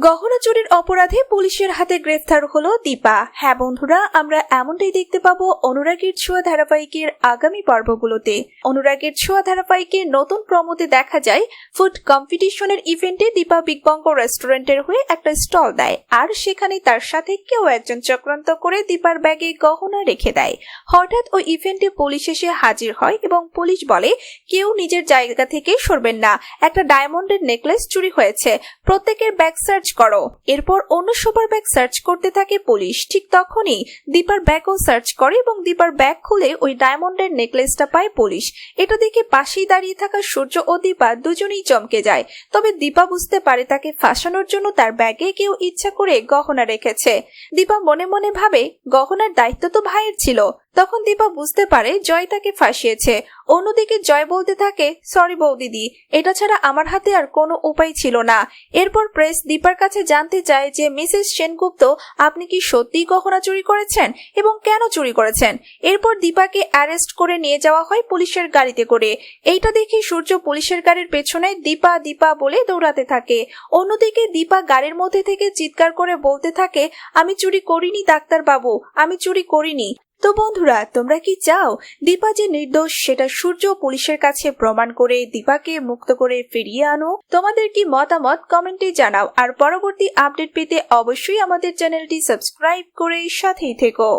গহনা চুরির অপরাধে পুলিশের হাতে গ্রেফতার হলো দীপা। হ্যাঁ বন্ধুরা, আমরা এমনটাই দেখতে পাবো অনুরাগের ছোঁয়া ধারাবাহিকের আগামী পর্বগুলোতে। অনুরাগের ছোঁয়া ধারাবাহিকের নতুন প্রমোতে দেখা যায়। ফুড কম্পিটিশনের ইভেন্টে দীপা বিগ বঙ্গ রেস্টুরেন্টের হয়ে একটা স্টল দেয়। আর সেখানে তার সাথে কেউ একজন চক্রান্ত করে দীপার ব্যাগে গহনা রেখে দেয়। হঠাৎ ওই ইভেন্টে পুলিশ এসে হাজির হয় এবং পুলিশ বলে, কেউ নিজের জায়গা থেকে সরবেন না। একটা ডায়মন্ডের নেকলেস চুরি হয়েছে। প্রত্যেকের ব্যাগ সার্চ করো। এরপর অন্য সবার ব্যাগ সার্চ করতে থাকে পুলিশ। ঠিক তখনই দীপার ব্যাগও সার্চ করে এবং দীপার ব্যাগ খুলে ওই ডায়মন্ডের নেকলেসটা পায় পুলিশ। এটা দেখে পাশেই দাঁড়িয়ে থাকা সূর্য ও দীপা দুজনেই চমকে যায়। তবে দীপা বুঝতে পারে তাকে ফাঁসানোর জন্য তার ব্যাগে কেউ ইচ্ছা করে গহনা রেখেছে। দীপা মনে মনে ভাবে, গহনার দায়িত্ব তো ভাইয়ের ছিল। তখন দীপা বুঝতে পারে জয় তাকে ফাঁসিয়েছে। অন্যদিকে জয় বলতে থাকে সরি বৌদিদি এটা ছাড়া আমার হাতে আর কোনো উপায় ছিল না। এরপর প্রেস দীপার কাছে জানতে চায় যে মিসেস সেনগুপ্ত, আপনি কি সত্যিই গহনা চুরি করেছেন এবং কেন চুরি করেছেন? এরপর দীপাকে অ্যারেস্ট করে নিয়ে যাওয়া হয় পুলিশের গাড়িতে করে। এইটা দেখে সূর্য পুলিশের গাড়ির পেছনে দীপা দীপা বলে দৌড়াতে থাকে। অন্যদিকে দীপা গাড়ির মধ্যে থেকে চিৎকার করে বলতে থাকে, আমি চুরি করিনি ডাক্তার বাবু আমি চুরি করিনি। তো বন্ধুরা, তোমরা কি চাও? দীপা যে নির্দোষ, সেটা সূর্য পুলিশের কাছে প্রমাণ করে দীপাকে মুক্ত করে ফিরিয়ে আনো। তোমাদের কি মতামত কমেন্টে জানাও। আর পরবর্তী আপডেট পেতে অবশ্যই আমাদের চ্যানেলটি সাবস্ক্রাইব করে সাথেই থেকো।